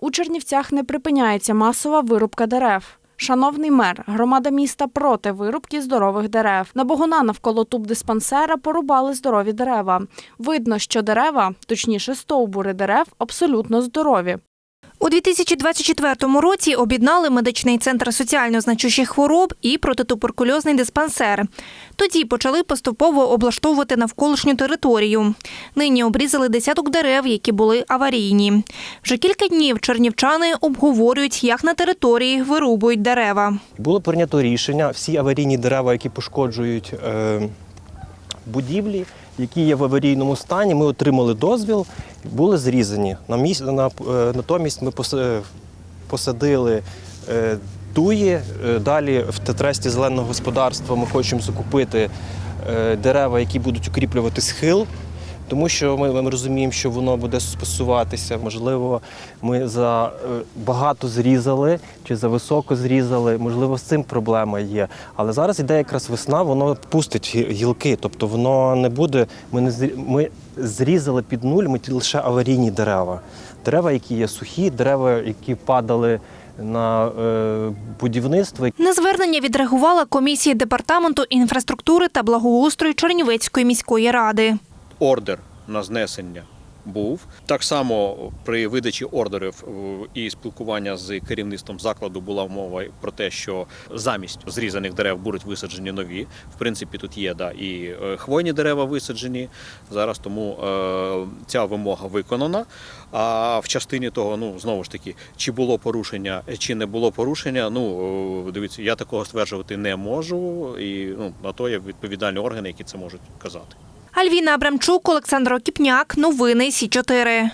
У Чернівцях не припиняється масова вирубка дерев. Шановний мер, громада міста проти вирубки здорових дерев. На Богуна навколо тубдиспансера порубали здорові дерева. Видно, що дерева, точніше стовбури дерев, абсолютно здорові. У 2024 році об'єднали медичний центр соціально значущих хвороб і протитуберкульозний диспансер. Тоді почали поступово облаштовувати навколишню територію. Нині обрізали десяток дерев, які були аварійні. Вже кілька днів чернівчани обговорюють, як на території вирубують дерева. Було прийнято рішення всі аварійні дерева, які пошкоджують е, будівлі, які є в аварійному стані, ми отримали дозвіл, були зрізані. На міс... на... е, Натомість ми пос- посадили е, туї. Е, Далі в тетресті зеленого господарства ми хочемо закупити е, дерева, які будуть укріплювати схил. Тому що ми, ми розуміємо, що воно буде спасуватися. Можливо, ми за е, багато зрізали чи за високо зрізали. Можливо, з цим проблема є. Але зараз іде якраз весна, воно пустить гілки. Тобто воно не буде. Ми не ми зрізали під нуль, ми лише аварійні дерева. Дерева, які є сухі, дерева, які падали на е, будівництво. На звернення відреагувала комісія департаменту інфраструктури та благоустрою Чернівецької міської ради. Ордер на знесення був. Так само при видачі ордерів е, і спілкування з керівництвом закладу була мова про те, що замість зрізаних дерев будуть висаджені нові. В принципі, тут є да, і е, хвойні дерева висаджені зараз, тому е, ця вимога виконана. А в частині того, ну знову ж таки, чи було порушення, чи не було порушення. Ну е, дивіться, я такого стверджувати не можу, і ну на то є відповідальні органи, які це можуть казати. Альвіна Абрамчук, Олександр Окіпняк. Новини Сі 4